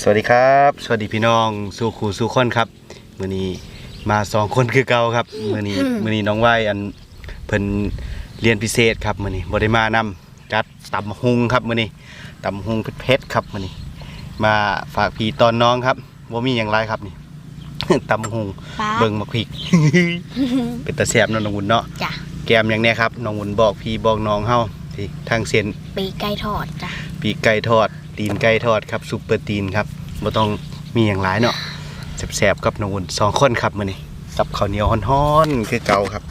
สวัสดีครับ สวัสดีพี่น้องสู่ครูสู่คนครับมื้อนี้มาสองคนคือเก่าครับมื้อนี้มื้อนี้น้องไหวอันเพิ่นเรียนพิเศษครับมื้อนี้บ่ได้มานำจัดตำหุงครับมื้อนี้ตำหุงเผ็ดๆครับมื้อนี้ มาฝากพี่ตอนน้องครับบ่มีหยังไรครับนี่ตำหุงป้าเบิ่งมาพริกเป็นตาแซ่บเนาะน้องวุ้นเนาะจ้ะแกมอย่างเนี้ยครับน้องวุ้นบอกพี่บอกน้องเฮาที่ทางเส้นปีกไก่ทอดจ้ะปีกไก่ทอด ตีนไก่ทอดครับซุปเปอร์ตีนครับบ่ต้องมีอย่างหลายเนาะแซ่บๆกับน้องอุ่นสองคนครับมื้อนี้กับข้าวเหนียวฮ้อนๆคือเก่าครับ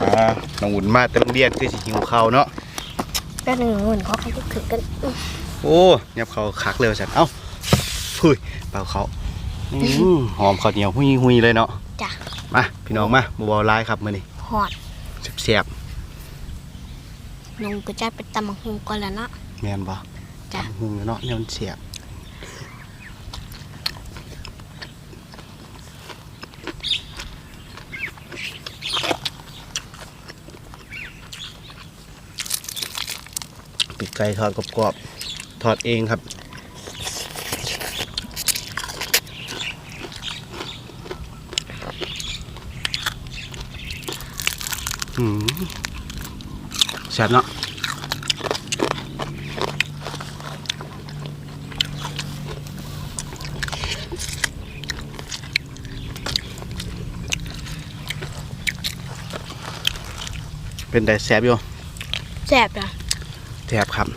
อ่าน้องอุ่นมาแต่โรงเรียนคือสิหิวข้าวเนาะแป๊บหนึงเงินเขาเขาจะถือกันอื้อโอ้ยับเขาคักเลยว่าซั่นเอ้าพุ้ยเปล่าเขาอืมหอมข้าวเหนียวหุยๆเลยเนาะจ้ะมาพี่น้องมาบ่เว้าหลายครับมื้อนี้หอดแซ่บลุงก็จะไปตำมังคุงก่อนแล้วเนาะๆแม่นบ่ จ้ะหุงเนาะเนี่ยมันแซ่บปีกไก่ทอดกรอบๆทอดเองครับอืมแซ่บเนาะ เป็นไดแซ่บอยู่แซ่บจ้ะแซ่บครับ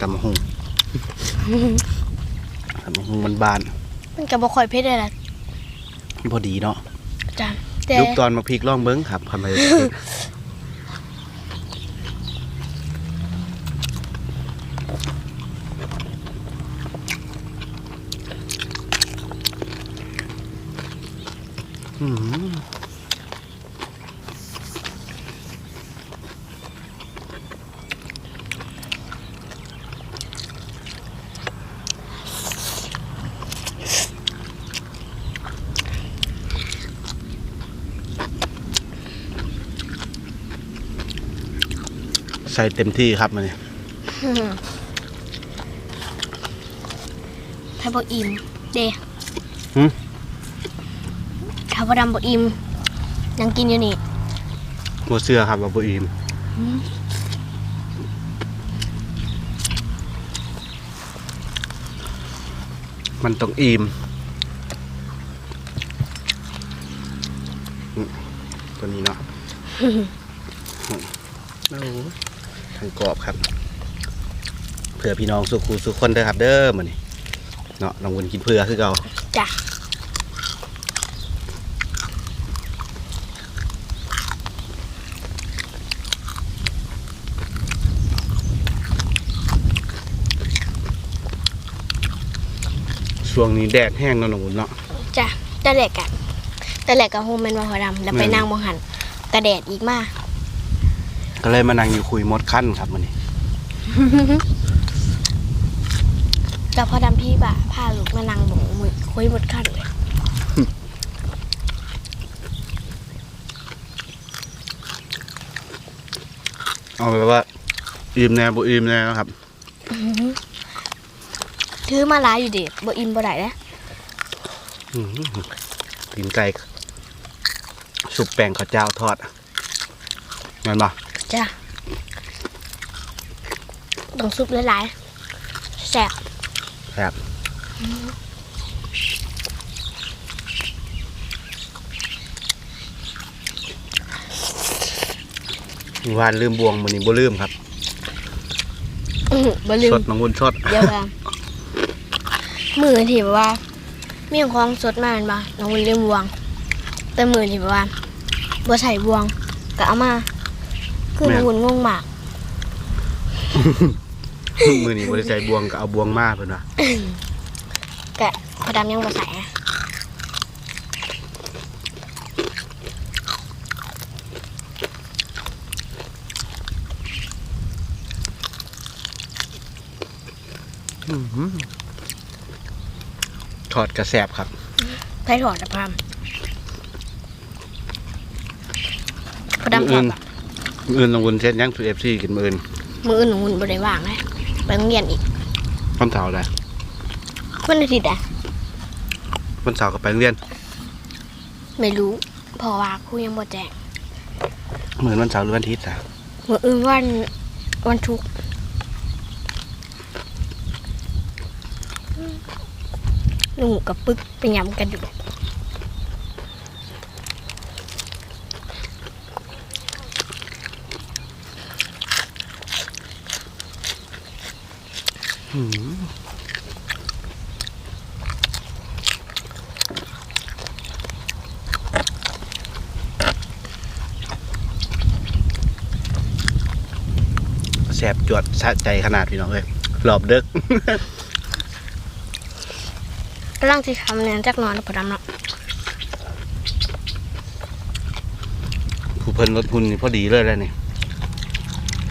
ตำมะฮุงตำมะฮุงมันบานมันก็บ่ค่อยเผ็ดเลยล่ะพอดีเนาะจ้ะแต่ยุคตอนมาพริกล่องเบิ้งครับทำไมอืม ใส่เต็มที่ครับมันนี่อื้อหือถ้าบ่อิ่มเด้หึถ้าบ่ดำบ่อิ่มยังกินอยู่นี่หัวเสื้อครับบาบูอิมมันต้องอิ่มอืมตัวนี้เนาะ โอ้โหทั้งกรอบครับ เผื่อพี่น้องสุขูสุขคนเด้อครับ เด้อมันนี่เนาะลองวนกินเผื่อคือเก่าจ้ะช่วงนี้แดดแห้งเนาะน้องวนเนาะจ้ะแต่แหลกอะแต่แหลกกับโฮมแมนว่าพอดำแล้วไปแม่นนั่งบ่หันกระแดดอีกมาก็ เลยมานั่งอยู่คุยมดขั้นครับมันนี่กับพอดำพี่บ่าพาลูกมานั่งบ่งมือคุยหมดขั้นเลยเอาแบบว่าอิ่มแน่บ่อิ่มแน่นะครับถือมาหลายอยู่ดิบ่อิ่มบ่ได้เด้ออื้อหือตีนไก่สุปแป้งข้าวเจ้าทอดแม่นบ่ จ้ะต้องซุปหลายๆแซ่บครับวานลืมบวงมันนี่บ่ลืมครับอื้อบ่ลืสมดน้องวุ้นสดเดี๋ยวว่ามือที่แบบว่ามีของสดมาแม่นบ่น้องวิลลืมบวง แต่มือที่แบบว่าบ่ใส่บวงก็เอามา คือน้องวุ้นงงมาก มือนี่บ่ได้ใส่บวงก็เอาบวงมาเพิ่นว่ากะพอดำยังบ่ใส่นะอื้อหือทอดกระแสบครับ ไผ่ถอดอะพามพอดำถอดอะ มื้ออื่นน้องวุ้นเช็ดยังสู่ FC กินมื้ออื่นมืออื่นของวุ้นบ่ได้ว่างเลยไปโรงเรียนอีกวันเสาร์ได้วันอาทิตย์อะวันเสาร์ก็ไปโรงเรียนไม่รู้เพราะว่าครูยังบ่แจ้งเหมือนวันเสาร์หรือวันอาทิตย์อะมื้ออื่นวันวันทุกร์ลุงกับปึกไปยำกันอยู่ แสบจวดสะใจขนาดพี่น้องเลยรอบเด็ก กำลังสิทำแนนจากนอนแล้วพอดำเนาะผู้เพิ่นลดหุ่นนี่พอดีเลยแล้วนี่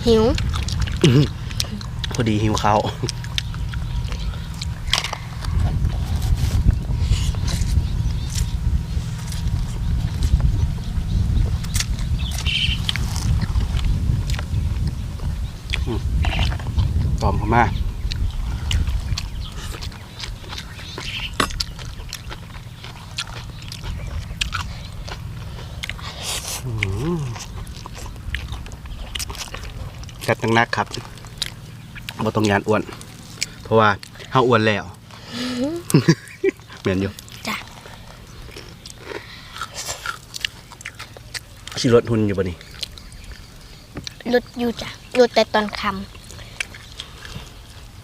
หิว พอดีหิวข้าวอืมตอม เข้ามาอืมจัดหนักๆครับบ่ต้องยานอ้วน เพราะว่าเฮาอ้วนแล้วเหมือนอยู่จ้ะสิลดหุ่นอยู่บ่นี่หลุดอยู่จ้ะหลุดแต่ตอนคำ ข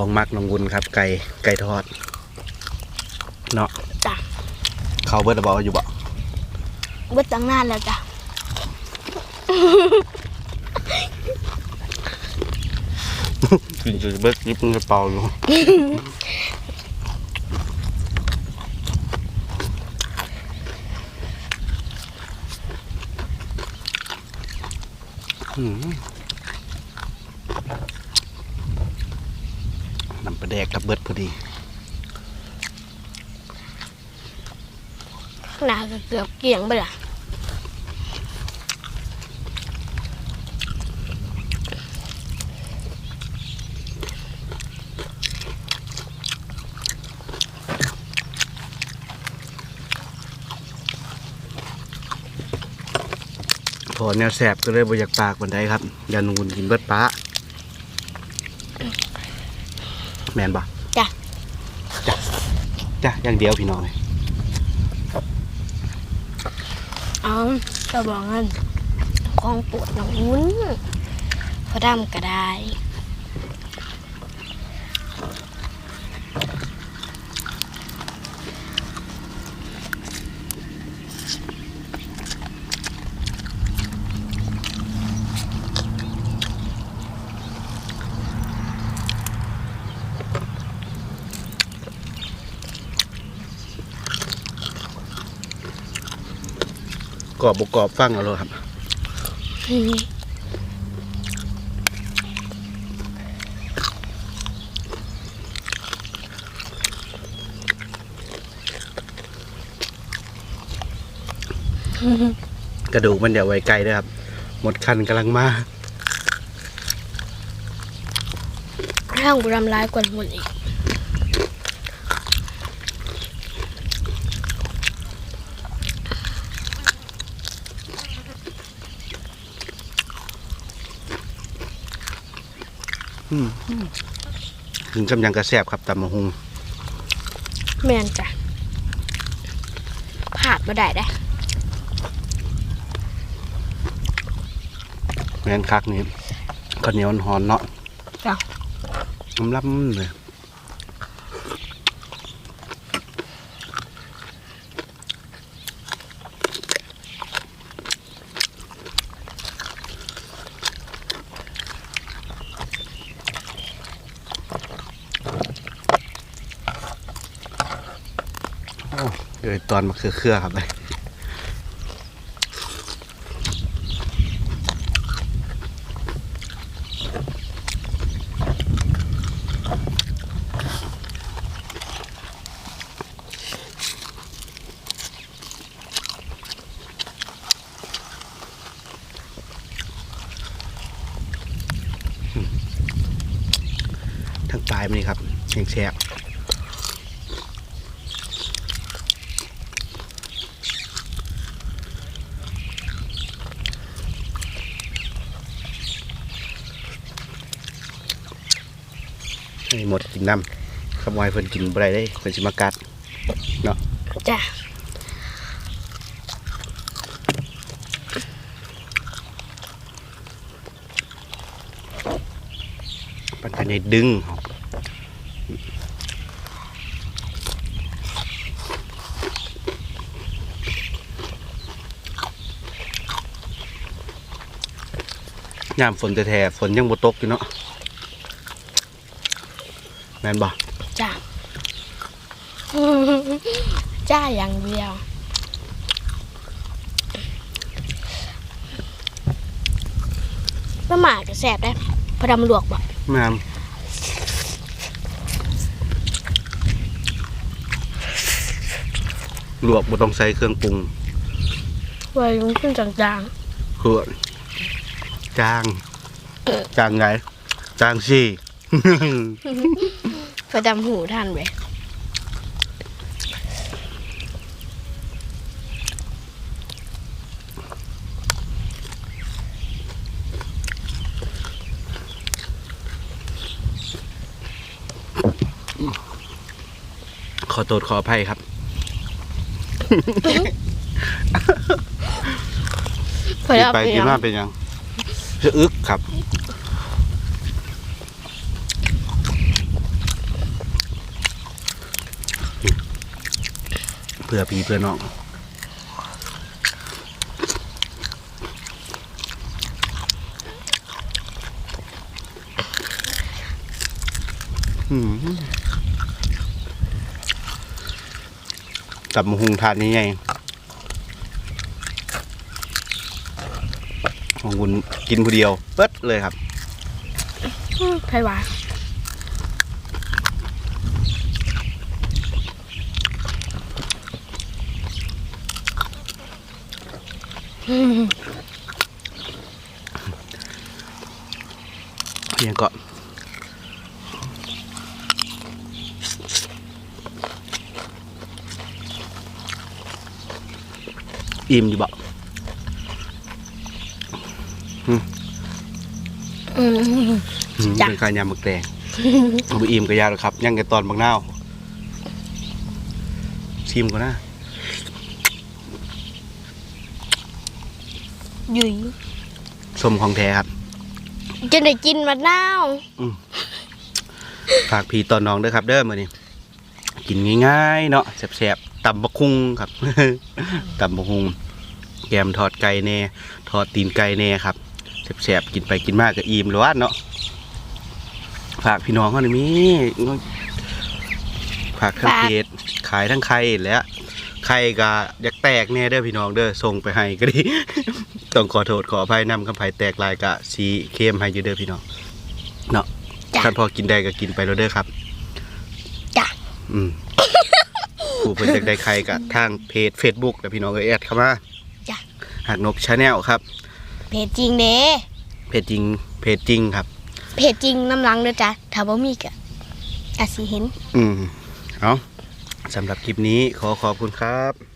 องมักน้องวุ้นครับ ไก่ไก่ทอด เนาะจ้ะเขาเบิดแล้วบ่อยู่บ่เบิดตั้งนานแล้วจ้ะ กินจนเบิดยิบกระเป๋าอยู่อืมน้ำปลาแดกกับเบิดพอดีหนาก็เกือบเกี่ยงไปละ อแนวแสบก็เลยบ่อยากปากบันไดครับอย่านูนกินเบิดปลาแมนบ่จ้ะจ้ะจ้ะอย่างเดียวพี่น้องเลยเอาก็บอกงั้นของปวดน้องวุ้นพอดำก็ได้ กรอบบกรอบฟังเอาเลยครับกระดูกมันเดี๋ยวไว้ไกลด้วยครับ หมดคันกำลังมาร่างบุรำร้ายกว่าหมดอีก ถึงกำยังกระแสบครับตำมะฮุงแม่นจ้ะผาดมาได้ได้ แมนคักนี่ข้าวเหนียวหอนๆเนาะจ้ะน้ำลับเลย โอ้เอยตอนมาเครือๆครับเลยทั้งปลายมันนี่ครับแห้งแซ่ให้หมดกิ นน้ำขโมยเพิ่นกินบ่ได้ได้เพิ่นสิมากัดจ้ะปันกันในดึงยามฝนจะแท้ๆฝนยังบ่ตกอยู่เนาะ แม่นบ่จ้ะจ้าอย่างเดียวมาหมากก็แสบได้พอดำลวกบ่แม่นลวกบ่ต้องใส่เครื่องปรุงไว้มันขึ้นจางคือจาง จางไงจางสิ ๆพอดำหูท่านไปขอโทษขออภัยครับพอกินดำไปไปกินมาเป็นยังจะอึกครับ พื่อพี่เพื่อน้องอืมจับมะฮุงทานนี้ไงของคุณกินผู้เดียวเปิดเลยครับไผหวานอืม เพียงก็อิ่มอยู่บ่อืมอืมจ้ะเป็นการยำหมึกแดงเอาไปอิ่มกับยาหรอกครับ ยังกันตอนบางนาวชิมก่อนนะ ยุยสมของแท้ครับ จะได้กินมะนาวฝากพี่ตอนน้องเด้อครับ เด้อมื้อนี้กินง่ายๆเนาะแซ่บๆตำบักคุงครับตำบักคุงแกมทอดไก่แน่ทอดตีนไก่แน่ครับแซ่บๆกินไปกินมากก็อิ่มแล้ววะเนาะฝากพี่น้องเขาหน่อยมีฝากทั้งเพจขายทั้งไข่และไข่ก็อยากแตกแน่เด้อพี่น้องเด้อส่งไปให้ก็ดี ต้องขอโทษขออภัยนำคำไผ่แตกลายกะสีเข้มให้อยู่เด้อพี่น้องเนาะจ้ะ ท่านพอกินได้ก็กินไปแล้วเด้อครับ จ้ะอืม ผู้เพิ่นอยากได้ใครก็ทางเพจ Facebook แล้วพี่น้องก็แอดเข้ามาจ้ะหักนกชาแนลครับ เพจจริงเด้เพจจริง เพจจริงครับ เพจจริงน้ำลังเด้อจ้ะถ้าบ่มีก็อาจสิเห็น อืม เอาสำหรับคลิปนี้ขอขอบคุณครับ